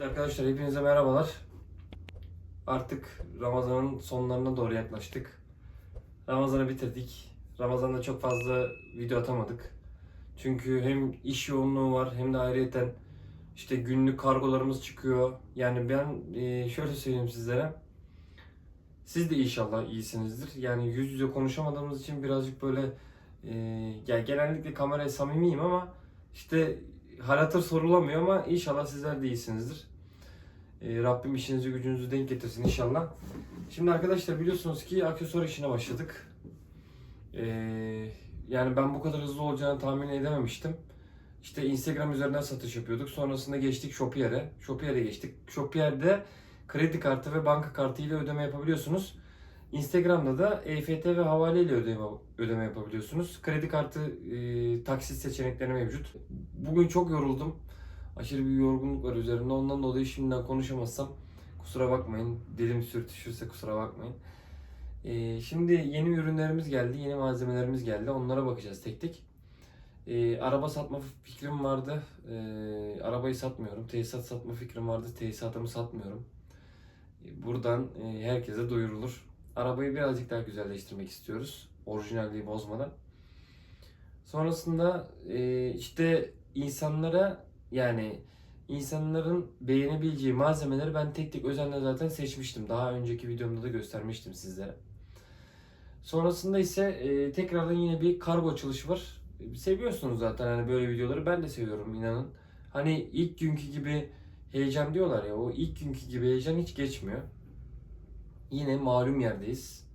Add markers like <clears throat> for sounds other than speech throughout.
Evet arkadaşlar hepinize merhabalar. Artık Ramazan'ın sonlarına doğru yaklaştık. Ramazan'ı bitirdik. Ramazan'da çok fazla video atamadık. Çünkü hem iş yoğunluğu var hem de ayrıyeten işte günlük kargolarımız çıkıyor. Yani ben e, şöyle söyleyeyim sizlere. Siz de inşallah iyisinizdir. Yani yüz yüze konuşamadığımız için birazcık böyle e, ya genellikle kameraya samimiyim ama işte hal hatır sorulamıyor ama inşallah sizler de iyisinizdir. E, Rabbim işinizi gücünüzü denk getirsin inşallah. Şimdi arkadaşlar biliyorsunuz ki aksesuar işine başladık. E, yani ben bu kadar hızlı olacağını tahmin edememiştim. İşte Instagram üzerinden satış yapıyorduk. Sonrasında geçtik Shopier'e. Shopier'e geçtik. Shopier'de kredi kartı ve banka kartı ile ödeme yapabiliyorsunuz. Instagram'da da EFT ve havale ile ödeme, ödeme yapabiliyorsunuz. Kredi kartı e, taksit seçenekleri mevcut. Bugün çok yoruldum. Aşırı bir yorgunluk var üzerimde. Ondan dolayı şimdiden konuşamazsam kusura bakmayın. Dilim sürtüşürse kusura bakmayın. E, şimdi yeni ürünlerimiz geldi. Yeni malzemelerimiz geldi. Onlara bakacağız tek tek. E, araba satma fikrim vardı. E, arabayı satmıyorum. Tesisat satma fikrim vardı. Tesisatımı satmıyorum. E, Buradan e, herkese duyurulur. Arabayı birazcık daha güzelleştirmek istiyoruz. Orijinalliği bozmadan. Sonrasında e, işte insanlara yani insanların beğenebileceği malzemeleri ben tek tek özenle zaten seçmiştim. Daha önceki videomda da göstermiştim sizlere. Sonrasında ise e, tekrardan yine bir kargo açılışı var. Seviyorsunuz zaten hani böyle videoları. Ben de seviyorum inanın. Hani ilk günkü gibi heyecan diyorlar ya o ilk günkü gibi heyecan hiç geçmiyor. Yine malum yerdeyiz.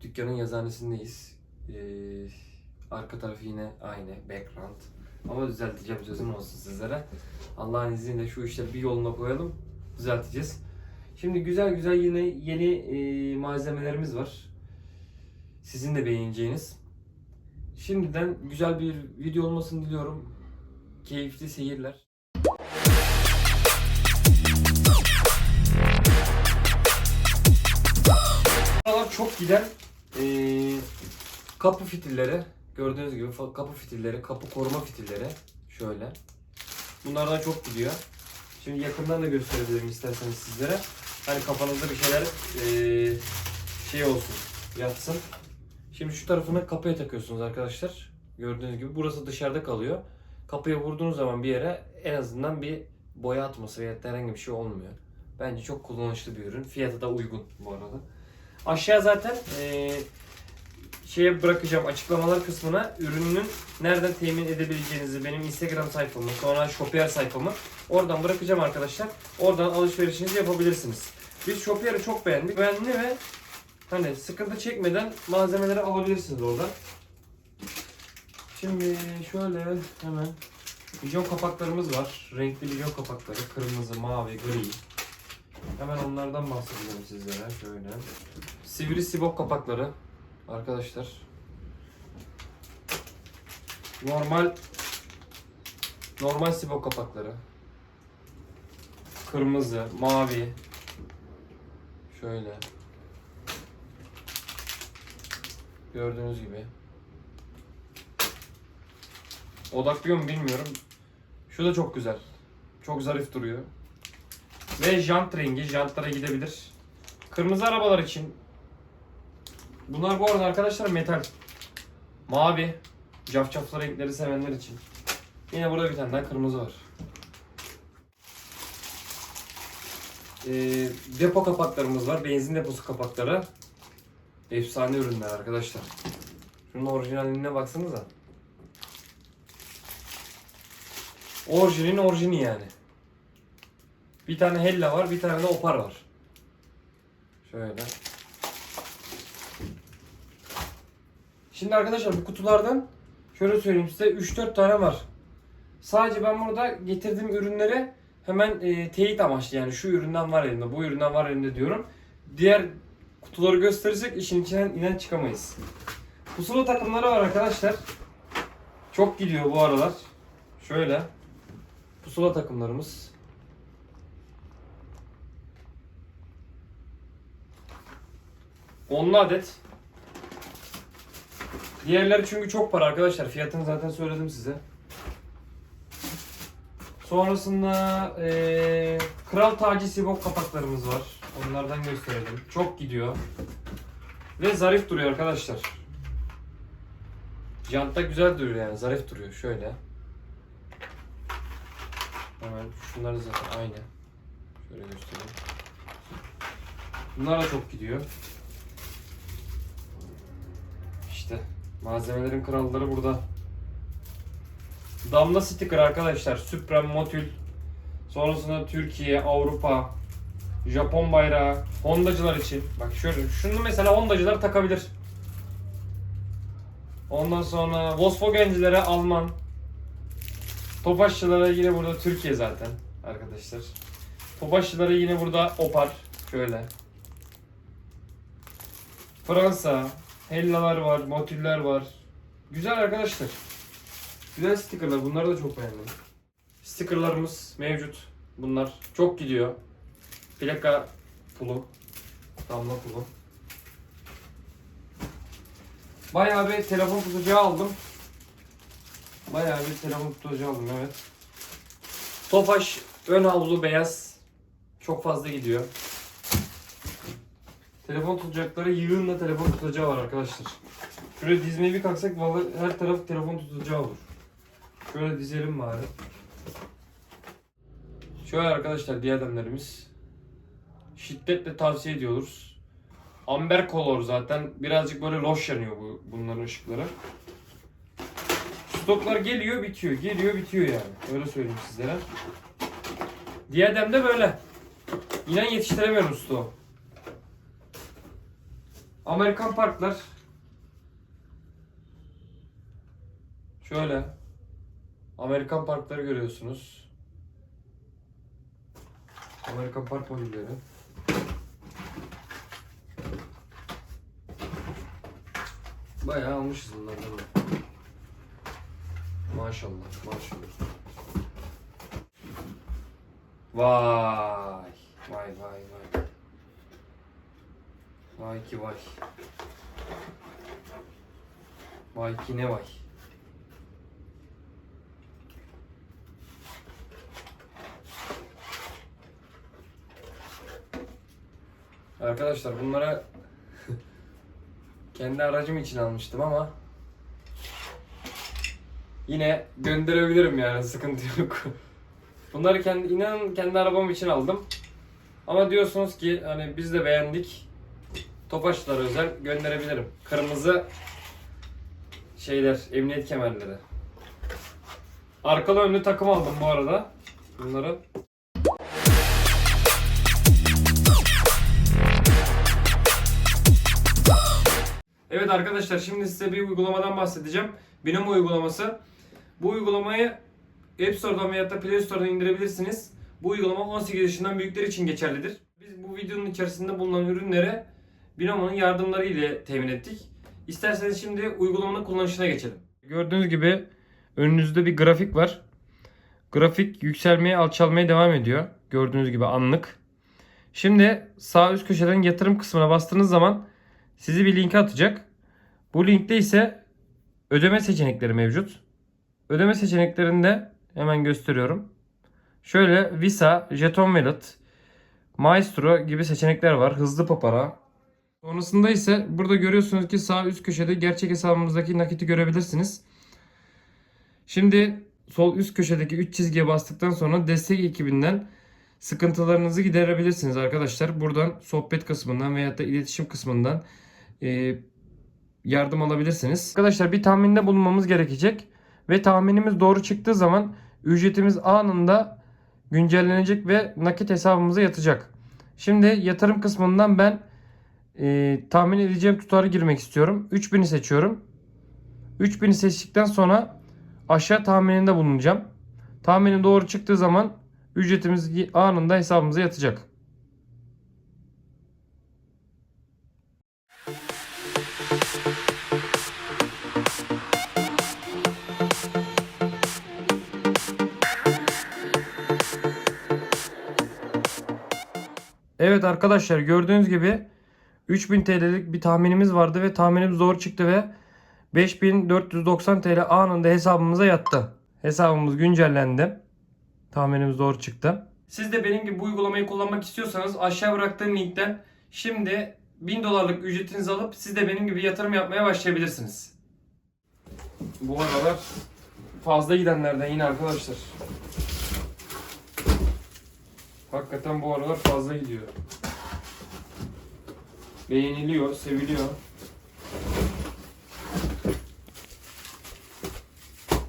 Dükkanın yazıhanesindeyiz. Ee, arka tarafı yine aynı background. Ama düzelteceğim sözüm olsun sizlere. Allah'ın izniyle şu işleri bir yoluna koyalım. Düzelteceğiz. Şimdi güzel güzel yine yeni e, malzemelerimiz var. Sizin de beğeneceğiniz. Şimdiden güzel bir video olmasını diliyorum. Keyifli seyirler. Çok giden eee, kapı fitilleri. Gördüğünüz gibi kapı fitilleri, kapı koruma fitilleri. Şöyle. Bunlardan çok gidiyor. Şimdi yakından da gösterebilirim isterseniz sizlere. Hani kafanızda bir şeyler eee, şey olsun, yatsın. Şimdi şu tarafını kapıya takıyorsunuz arkadaşlar. Gördüğünüz gibi burası dışarıda kalıyor. Kapıya vurduğunuz zaman bir yere en azından bir boya atması veya herhangi bir şey olmuyor. Bence çok kullanışlı bir ürün. Fiyatı da uygun bu arada. Aşağı zaten eee, şeye bırakacağım açıklamalar kısmına ürünün nereden temin edebileceğinizi benim Instagram sayfamı sonra Shopier sayfamı oradan bırakacağım arkadaşlar. Oradan alışverişinizi yapabilirsiniz. Biz Shopier'i çok beğendik. Beğendi ve hani sıkıntı çekmeden malzemeleri alabilirsiniz oradan. Şimdi şöyle hemen bijon kapaklarımız var. Renkli bijon kapakları. Kırmızı, mavi, gri. Hemen onlardan bahsedeceğim sizlere. Şöyle. Sivri sibop kapakları. Arkadaşlar. Normal normal sibop kapakları. Kırmızı, mavi. Şöyle. Gördüğünüz gibi. Odaklıyor mu bilmiyorum. Şu da çok güzel. Çok zarif duruyor. Ve jant rengi, jantlara gidebilir. Kırmızı arabalar için. Bunlar bu arada arkadaşlar metal. Mavi. Cafcaflı renkleri sevenler için. Yine burada bir tane daha kırmızı var. Ee, depo kapaklarımız var. Benzin deposu kapakları. Efsane ürünler arkadaşlar. Şunun orijinaline baksanıza. Orijinin orijini yani. Bir tane Hella var, bir tane de Opar var. Şöyle. Şimdi arkadaşlar bu kutulardan şöyle söyleyeyim size 3-4 tane var. Sadece ben burada getirdiğim ürünleri hemen e, teyit amaçlı yani şu üründen var elimde, bu üründen var elimde diyorum. Diğer kutuları gösterirsek işin içinden inen çıkamayız. Pusula takımları var arkadaşlar. Çok gidiyor bu aralar. Şöyle. Pusula takımlarımız. Onlu adet. Diğerleri çünkü çok para arkadaşlar. Fiyatını zaten söyledim size. Sonrasında eee, Kral Taci Sibop kapaklarımız var. Onlardan gösterelim. Çok gidiyor. Ve zarif duruyor arkadaşlar. Jantta güzel duruyor yani. Zarif duruyor. Şöyle. Hemen şunlar zaten aynı. Şöyle göstereyim. Bunlar da çok gidiyor. İşte malzemelerin kralları burada. Damla sticker arkadaşlar. Supreme, Motul. Sonrasında Türkiye, Avrupa, Japon bayrağı, Hondacılar için. Bak şöyle, şunu mesela Hondacılar takabilir. Ondan sonra Volkswagen'cilere Alman. Tofaşçılara yine burada Türkiye zaten arkadaşlar. Tofaşçılara yine burada Opar. Şöyle. Fransa. Hellalar var, Motüller var. Güzel arkadaşlar. Güzel stickerlar. Bunları da çok beğendim. Stickerlarımız mevcut. Bunlar çok gidiyor. Plaka pulu. Damla pulu. Bayağı bir telefon tutacağı aldım. Bayağı bir telefon tutacağı aldım evet. Tofaş ön havlu beyaz. Çok fazla gidiyor. Telefon tutacakları yığınla telefon tutacağı var arkadaşlar. Şöyle dizmeye bir kalksak vallahi her taraf telefon tutacağı olur. Şöyle dizelim bari. Şöyle arkadaşlar diademlerimiz. Şiddetle tavsiye ediyoruz. Amber color zaten birazcık böyle loş yanıyor bu bunların ışıkları. Stoklar geliyor bitiyor, geliyor bitiyor yani. Öyle söyleyeyim sizlere. Diadem de böyle. İnan yetiştiremiyorum stoğu. Amerikan parklar. Şöyle. Amerikan parkları görüyorsunuz. Amerikan park modelleri. Bayağı almışız bunlardan da. Maşallah, maşallah. Vay, vay vay vay. Vay ki vay. Vay ki ne vay. Arkadaşlar bunlara <laughs> kendi aracım için almıştım ama yine gönderebilirim yani sıkıntı yok. <laughs> Bunları kendi inanın kendi arabam için aldım. Ama diyorsunuz ki hani biz de beğendik. Topaçlar özel gönderebilirim. Kırmızı şeyler, emniyet kemerleri. Arkalı önlü takım aldım bu arada. Bunları. Evet arkadaşlar şimdi size bir uygulamadan bahsedeceğim. Binomo uygulaması. Bu uygulamayı App Store'dan veya da Play Store'dan indirebilirsiniz. Bu uygulama 18 yaşından büyükler için geçerlidir. Biz bu videonun içerisinde bulunan ürünlere Binomo'nun yardımları ile temin ettik. İsterseniz şimdi uygulamanın kullanışına geçelim. Gördüğünüz gibi önünüzde bir grafik var. Grafik yükselmeye alçalmaya devam ediyor. Gördüğünüz gibi anlık. Şimdi sağ üst köşeden yatırım kısmına bastığınız zaman sizi bir linke atacak. Bu linkte ise ödeme seçenekleri mevcut. Ödeme seçeneklerinde hemen gösteriyorum. Şöyle Visa, Jeton Wallet, Maestro gibi seçenekler var. Hızlı papara. Sonrasında ise burada görüyorsunuz ki sağ üst köşede gerçek hesabımızdaki nakiti görebilirsiniz. Şimdi sol üst köşedeki 3 çizgiye bastıktan sonra destek ekibinden sıkıntılarınızı giderebilirsiniz arkadaşlar. Buradan sohbet kısmından veya da iletişim kısmından e, yardım alabilirsiniz. Arkadaşlar bir tahminde bulunmamız gerekecek ve tahminimiz doğru çıktığı zaman ücretimiz anında güncellenecek ve nakit hesabımıza yatacak. Şimdi yatırım kısmından ben e, tahmin edeceğim tutarı girmek istiyorum. 3000'i seçiyorum. 3000'i seçtikten sonra aşağı tahmininde bulunacağım. Tahminim doğru çıktığı zaman ücretimiz anında hesabımıza yatacak. Evet arkadaşlar gördüğünüz gibi 3000 TL'lik bir tahminimiz vardı ve tahminimiz doğru çıktı ve 5490 TL anında hesabımıza yattı. Hesabımız güncellendi. Tahminimiz doğru çıktı. Siz de benim gibi bu uygulamayı kullanmak istiyorsanız aşağı bıraktığım linkten şimdi 1000 dolarlık ücretinizi alıp siz de benim gibi yatırım yapmaya başlayabilirsiniz. Bu aralar fazla gidenlerden yine arkadaşlar. Hakikaten bu aralar fazla gidiyor. Beğeniliyor, seviliyor.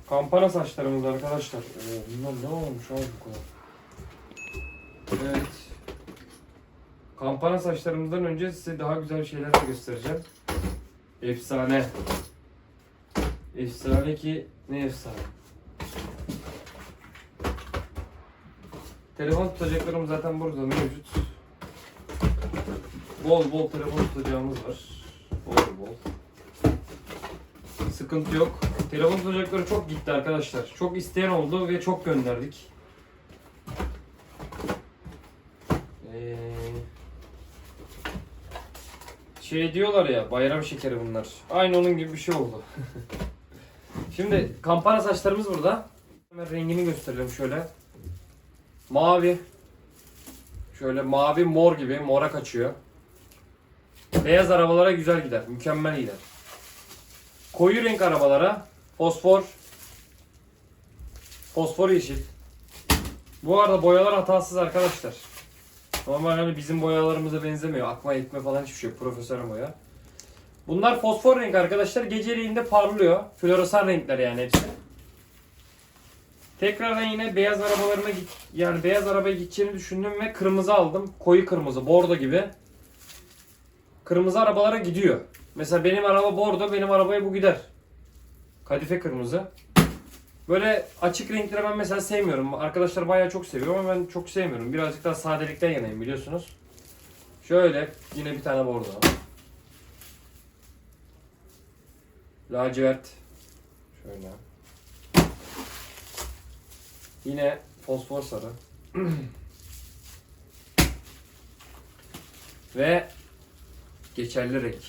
Kampana saçlarımız arkadaşlar. Ee, bunlar ne olmuş abi bu kadar? Evet. Kampana saçlarımızdan önce size daha güzel şeyler de göstereceğim. Efsane. Efsane ki ne efsane. Telefon tutacaklarım zaten burada mevcut. Bol bol telefon tutacağımız var. Bol bol. Sıkıntı yok. Telefon tutacakları çok gitti arkadaşlar. Çok isteyen oldu ve çok gönderdik. Ee, şey diyorlar ya bayram şekeri bunlar. Aynı onun gibi bir şey oldu. <laughs> Şimdi kampanya saçlarımız burada. Hemen rengini gösterelim şöyle. Mavi. Şöyle mavi mor gibi mora kaçıyor. Beyaz arabalara güzel gider. Mükemmel gider. Koyu renk arabalara fosfor fosfor yeşil. Bu arada boyalar hatasız arkadaşlar. Normal hani bizim boyalarımıza benzemiyor. Akma ekme falan hiçbir şey yok. Profesyonel boya. Bunlar fosfor renk arkadaşlar. Geceliğinde parlıyor. Floresan renkler yani hepsi. Tekrardan yine beyaz arabalarına git yani beyaz arabaya gideceğini düşündüm ve kırmızı aldım. Koyu kırmızı, bordo gibi. Kırmızı arabalara gidiyor. Mesela benim araba bordo, benim arabaya bu gider. Kadife kırmızı. Böyle açık renkleri ben mesela sevmiyorum. Arkadaşlar bayağı çok seviyor ama ben çok sevmiyorum. Birazcık daha sadelikten yanayım biliyorsunuz. Şöyle yine bir tane bordo. Lacivert. Şöyle. Yine fosfor sarı. <clears throat> Ve geçerli renk.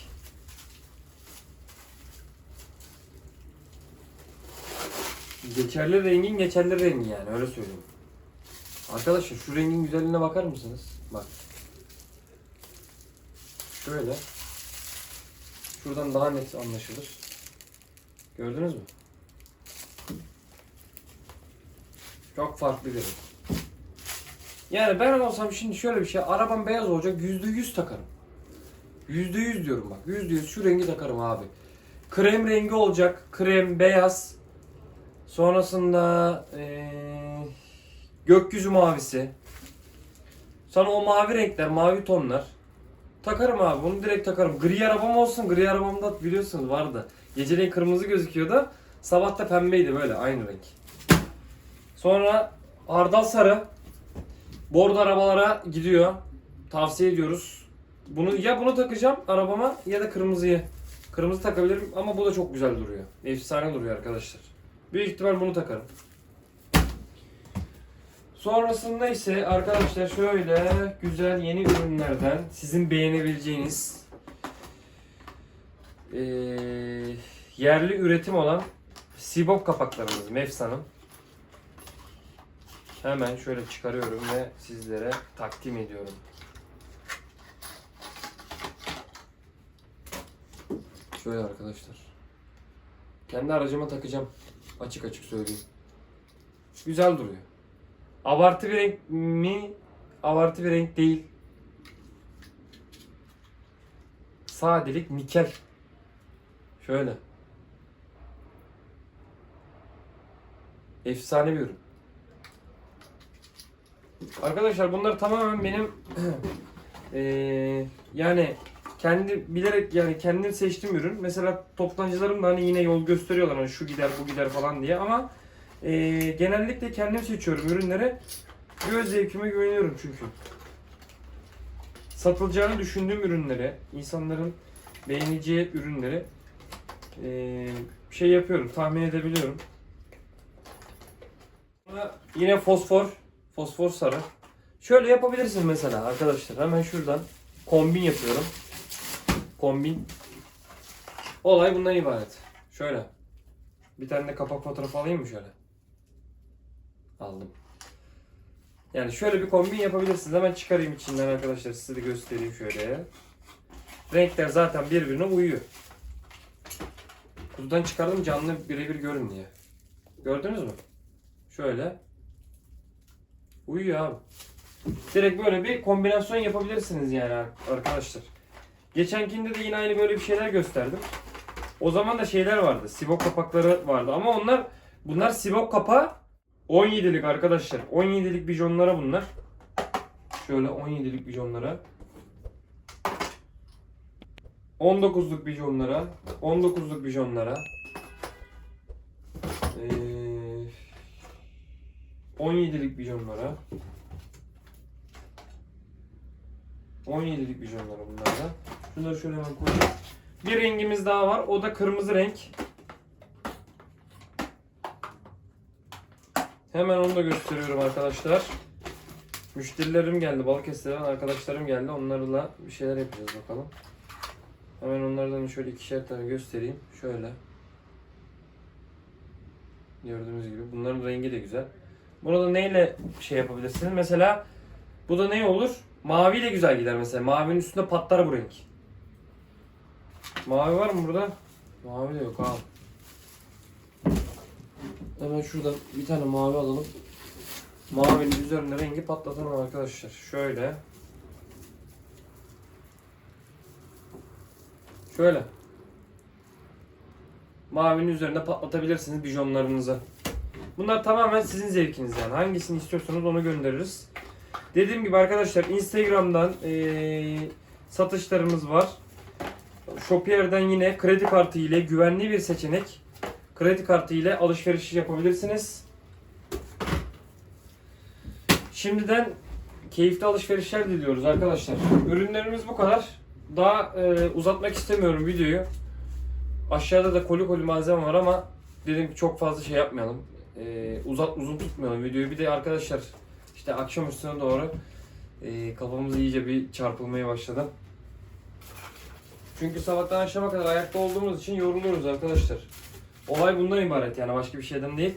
Geçerli rengin geçerli rengi yani öyle söyleyeyim. Arkadaşlar şu rengin güzelliğine bakar mısınız? Bak. Şöyle. Şuradan daha net anlaşılır. Gördünüz mü? Çok farklı bir renk. Yani ben olsam şimdi şöyle bir şey. Arabam beyaz olacak yüzde yüz takarım. Yüzde yüz diyorum bak. Yüzde yüz şu rengi takarım abi. Krem rengi olacak. Krem, beyaz. Sonrasında eee, gökyüzü mavisi. Sana o mavi renkler, mavi tonlar. Takarım abi bunu direkt takarım. Gri arabam olsun. Gri arabamda biliyorsunuz vardı. Geceleyin kırmızı gözüküyordu. Sabah da pembeydi böyle aynı renk. Sonra hardal sarı. Bordo arabalara gidiyor. Tavsiye ediyoruz. Bunu ya bunu takacağım arabama ya da kırmızıyı. Kırmızı takabilirim ama bu da çok güzel duruyor. Efsane duruyor arkadaşlar. Büyük ihtimal bunu takarım. Sonrasında ise arkadaşlar şöyle güzel yeni ürünlerden sizin beğenebileceğiniz eee, yerli üretim olan Sibop kapaklarımız Mefsa'nın. Hemen şöyle çıkarıyorum ve sizlere takdim ediyorum. Şöyle arkadaşlar. Kendi aracıma takacağım. Açık açık söyleyeyim. Güzel duruyor. Abartı bir renk mi? Abartı bir renk değil. Sadelik nikel. Şöyle. Efsane bir ürün. Arkadaşlar bunlar tamamen benim <clears throat> eee, yani kendi bilerek yani kendim seçtiğim ürün. Mesela toptancılarım da hani yine yol gösteriyorlar hani şu gider bu gider falan diye ama eee, genellikle kendim seçiyorum ürünleri. Göz zevkime güveniyorum çünkü. Satılacağını düşündüğüm ürünleri, insanların beğeneceği ürünleri eee, şey yapıyorum, tahmin edebiliyorum. Sonra Yine fosfor, fosfor sarı. Şöyle yapabilirsin mesela arkadaşlar. Hemen şuradan kombin yapıyorum. Kombin. Olay bundan ibaret. Şöyle. Bir tane de kapak fotoğrafı alayım mı şöyle? Aldım. Yani şöyle bir kombin yapabilirsiniz. Hemen çıkarayım içinden arkadaşlar size de göstereyim şöyle. Renkler zaten birbirine uyuyor. Kutudan çıkardım canlı birebir görün diye. Gördünüz mü? Şöyle. Uyuyor abi. Direkt böyle bir kombinasyon yapabilirsiniz yani arkadaşlar. Geçenkinde de yine aynı böyle bir şeyler gösterdim. O zaman da şeyler vardı. Sibop kapakları vardı ama onlar bunlar sibop kapağı 17'lik arkadaşlar. 17'lik bijonlara bunlar. Şöyle 17'lik bijonlara. 19'luk bijonlara. 19'luk bijonlara. Ee, 17'lik bijonlara. 17'lik bijonlara bunlar da. Şunları şöyle hemen koyayım. Bir rengimiz daha var. O da kırmızı renk. Hemen onu da gösteriyorum arkadaşlar. Müşterilerim geldi. Balıkesir'den arkadaşlarım geldi. Onlarla bir şeyler yapacağız bakalım. Hemen onlardan şöyle ikişer tane göstereyim. Şöyle. Gördüğünüz gibi. Bunların rengi de güzel. Bunu da neyle şey yapabilirsiniz? Mesela bu da ne olur? Maviyle güzel gider mesela. Mavinin üstünde patlar bu renk. Mavi var mı burada? Mavi de yok abi. Hemen şuradan bir tane mavi alalım. Mavinin üzerine rengi patlatalım arkadaşlar. Şöyle. Şöyle. Mavinin üzerine patlatabilirsiniz bijonlarınızı. Bunlar tamamen sizin zevkiniz yani. Hangisini istiyorsanız onu göndeririz. Dediğim gibi arkadaşlar Instagram'dan eee, satışlarımız var. Shopier'den yine kredi kartı ile güvenli bir seçenek. Kredi kartı ile alışveriş yapabilirsiniz. Şimdiden keyifli alışverişler diliyoruz arkadaşlar. Ürünlerimiz bu kadar. Daha e, uzatmak istemiyorum videoyu. Aşağıda da koli koli malzeme var ama dedim ki çok fazla şey yapmayalım. E, uzat uzun tutmayalım videoyu. Bir de arkadaşlar işte akşam üstüne doğru e, kafamız iyice bir çarpılmaya başladı. Çünkü sabahtan akşama kadar ayakta olduğumuz için yoruluyoruz arkadaşlar. Olay bundan ibaret yani başka bir şeyden değil.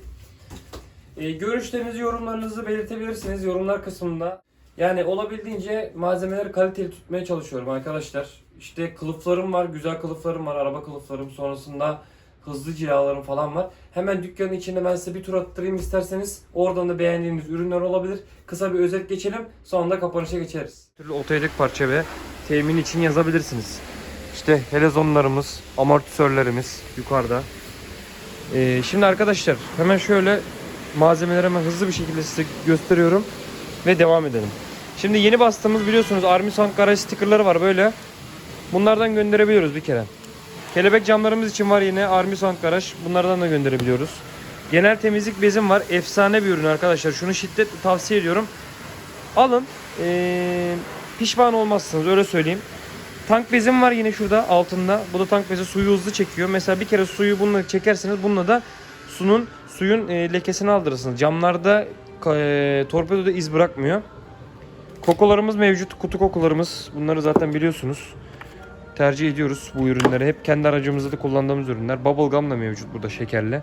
E, görüşlerinizi, yorumlarınızı belirtebilirsiniz yorumlar kısmında. Yani olabildiğince malzemeleri kaliteli tutmaya çalışıyorum arkadaşlar. İşte kılıflarım var, güzel kılıflarım var, araba kılıflarım. Sonrasında hızlı cilalarım falan var. Hemen dükkanın içinde ben size bir tur attırayım isterseniz. Oradan da beğendiğiniz ürünler olabilir. Kısa bir özet geçelim. Sonra da kapanışa geçeriz. Türlü otoyedek parça ve temin için yazabilirsiniz. İşte helezonlarımız, amortisörlerimiz yukarıda. Ee, şimdi arkadaşlar hemen şöyle malzemeleri hemen hızlı bir şekilde size gösteriyorum ve devam edelim. Şimdi yeni bastığımız biliyorsunuz Armison garaj stickerları var böyle. Bunlardan gönderebiliyoruz bir kere. Kelebek camlarımız için var yine Armison garaj. Bunlardan da gönderebiliyoruz. Genel temizlik bezim var. Efsane bir ürün arkadaşlar. Şunu şiddetle tavsiye ediyorum. Alın. Ee, pişman olmazsınız öyle söyleyeyim. Tank bezim var yine şurada altında. Bu da tank bezi suyu hızlı çekiyor. Mesela bir kere suyu bununla çekerseniz bununla da sunun suyun e, lekesini aldırırsınız. Camlarda e, torpidoda iz bırakmıyor. Kokularımız mevcut. Kutu kokularımız. Bunları zaten biliyorsunuz. Tercih ediyoruz bu ürünleri. Hep kendi aracımızda da kullandığımız ürünler. Bubblegum da mevcut burada şekerli.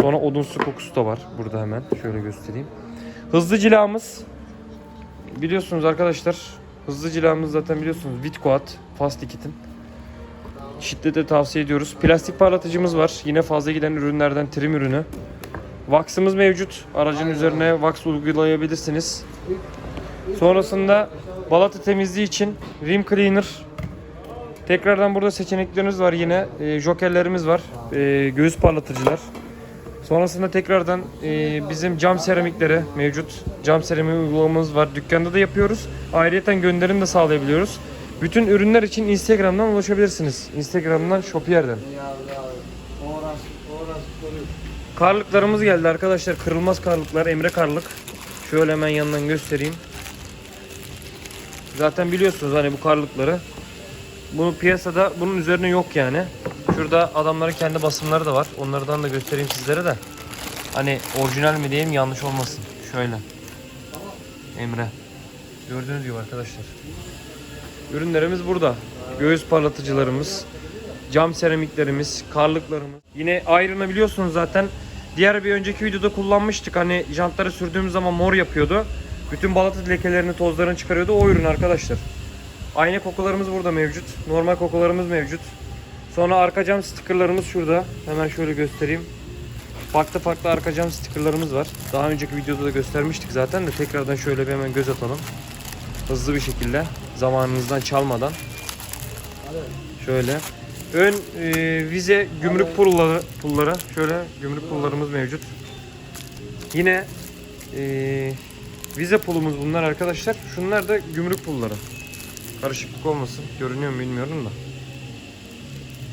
Sonra odunsu kokusu da var burada hemen. Şöyle göstereyim. Hızlı cilamız. Biliyorsunuz arkadaşlar. Hızlı cilamız zaten biliyorsunuz. Vitcoat. Fast Kit'in. Şiddetle tavsiye ediyoruz. Plastik parlatıcımız var. Yine fazla giden ürünlerden trim ürünü. Vax'ımız mevcut. Aracın üzerine wax uygulayabilirsiniz. Sonrasında balata temizliği için rim cleaner. Tekrardan burada seçenekleriniz var yine. E, jokerlerimiz var. E, göğüs parlatıcılar. Sonrasında tekrardan e, bizim cam seramikleri mevcut. Cam seramik uygulamamız var. Dükkanda da yapıyoruz. Ayrıca gönderim de sağlayabiliyoruz. Bütün ürünler için Instagram'dan ulaşabilirsiniz. Instagram'dan Shopier'den. Karlıklarımız geldi arkadaşlar. Kırılmaz karlıklar. Emre karlık. Şöyle hemen yanından göstereyim. Zaten biliyorsunuz hani bu karlıkları. Bunu piyasada bunun üzerine yok yani. Şurada adamların kendi basımları da var. Onlardan da göstereyim sizlere de. Hani orijinal mi diyeyim yanlış olmasın. Şöyle. Emre. Gördüğünüz gibi arkadaşlar. Ürünlerimiz burada. Göğüs parlatıcılarımız, cam seramiklerimiz, karlıklarımız. Yine ayrını biliyorsunuz zaten. Diğer bir önceki videoda kullanmıştık. Hani jantları sürdüğümüz zaman mor yapıyordu. bütün balatı lekelerini, tozlarını çıkarıyordu. O ürün arkadaşlar. Ayna kokularımız burada mevcut. Normal kokularımız mevcut. Sonra arka cam stickerlarımız şurada. Hemen şöyle göstereyim. Farklı farklı arka cam stickerlarımız var. Daha önceki videoda da göstermiştik zaten de tekrardan şöyle bir hemen göz atalım. Hızlı bir şekilde zamanınızdan çalmadan. Şöyle. Ön e, vize gümrük pulları, pulları. Şöyle gümrük pullarımız mevcut. Yine e, vize pulumuz bunlar arkadaşlar. Şunlar da gümrük pulları. Karışıklık olmasın. Görünüyor mu bilmiyorum da.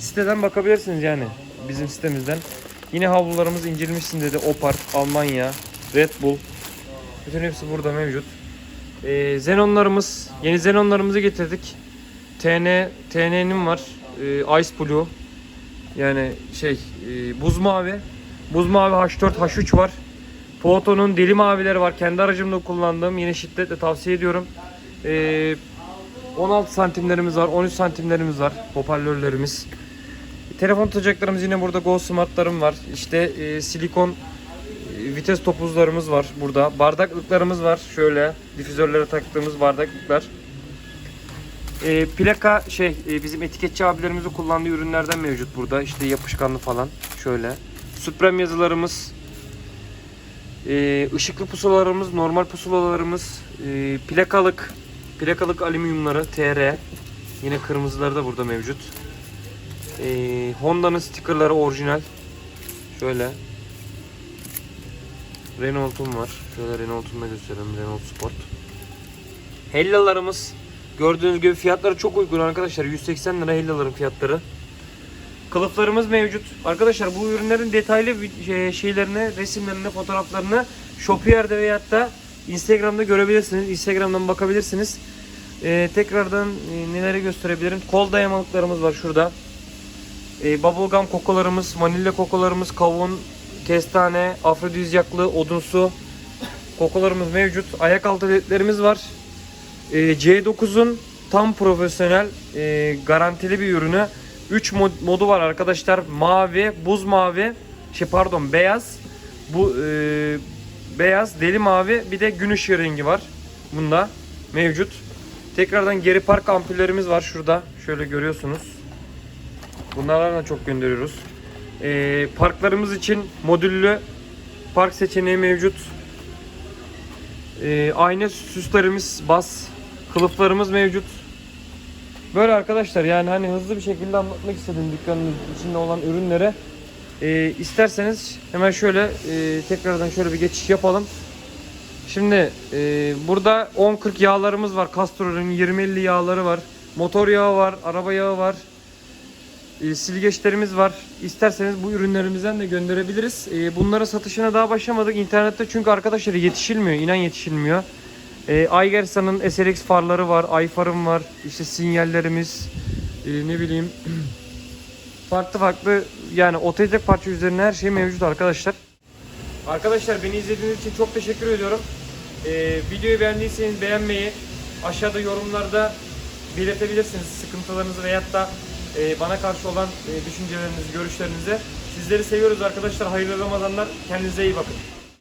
Siteden bakabilirsiniz yani. Bizim sitemizden. Yine havlularımız incelmişsin dedi. Opar, Almanya, Red Bull. Bütün hepsi burada mevcut. Ee, Xenonlarımız, yeni Xenonlarımızı getirdik. TN, TN'nin var. Ee, Ice Blue. Yani şey, e, buz mavi. Buz mavi H4, H3 var. Poto'nun deli mavileri var. Kendi aracımda kullandığım. Yine şiddetle tavsiye ediyorum. Ee, 16 santimlerimiz var, 13 santimlerimiz var. Hoparlörlerimiz. Telefon tutacaklarımız yine burada Go Smart'larım var. İşte e, silikon e, vites topuzlarımız var burada. Bardaklıklarımız var. Şöyle difüzörlere taktığımız bardaklıklar. E, plaka şey e, bizim etiketçi abilerimizin kullandığı ürünlerden mevcut burada. İşte yapışkanlı falan. Şöyle. Supreme yazılarımız. E, ışıklı pusulalarımız, normal pusulalarımız, e, plakalık, plakalık alüminyumları TR. Yine kırmızıları da burada mevcut. Ee, Honda'nın stikerleri orijinal. Şöyle. Renault'um var. Şöyle Renault'umu da gösterelim. Renault Sport. Hellalarımız. Gördüğünüz gibi fiyatları çok uygun arkadaşlar. 180 lira Hellaların fiyatları. Kılıflarımız mevcut. Arkadaşlar bu ürünlerin detaylı şey- şeylerini, resimlerini, fotoğraflarını Shopier'de veyahut da Instagram'da görebilirsiniz. Instagram'dan bakabilirsiniz. Ee, tekrardan e, neleri gösterebilirim? Kol dayamalıklarımız var şurada. E, bubblegum kokularımız, vanilya kokularımız, kavun, kestane, afrodizyaklı, odunsu kokularımız mevcut. Ayak altı ledlerimiz var. E, C9'un tam profesyonel, e, garantili bir ürünü. 3 modu var arkadaşlar. Mavi, buz mavi, şey pardon beyaz, bu e, beyaz, deli mavi, bir de gün ışığı rengi var. Bunda mevcut. Tekrardan geri park ampullerimiz var şurada. Şöyle görüyorsunuz. Bunlardan da çok gönderiyoruz. Ee, parklarımız için modüllü park seçeneği mevcut. Ee, ayna süslerimiz, bas, kılıflarımız mevcut. Böyle arkadaşlar yani hani hızlı bir şekilde anlatmak istedim dükkanın içinde olan ürünlere. Ee, isterseniz hemen şöyle e, tekrardan şöyle bir geçiş yapalım. Şimdi e, burada 10-40 yağlarımız var. Castrol'ün 20-50 yağları var. Motor yağı var, araba yağı var. E, silgeçlerimiz var. İsterseniz bu ürünlerimizden de gönderebiliriz. E, bunlara satışına daha başlamadık internette çünkü arkadaşlar yetişilmiyor. inan yetişilmiyor. E, Aygersa'nın SLX farları var. Ay farım var. İşte sinyallerimiz. e, ne bileyim. <clears throat> farklı farklı yani otomatik parça üzerine her şey mevcut arkadaşlar. Arkadaşlar beni izlediğiniz için çok teşekkür ediyorum. Videoyu beğendiyseniz beğenmeyi, aşağıda yorumlarda belirtebilirsiniz sıkıntılarınızı veyahut da e, bana karşı olan e, düşüncelerinizi, görüşlerinizi. Sizleri seviyoruz arkadaşlar. Hayırlı Ramazanlar. Kendinize iyi bakın.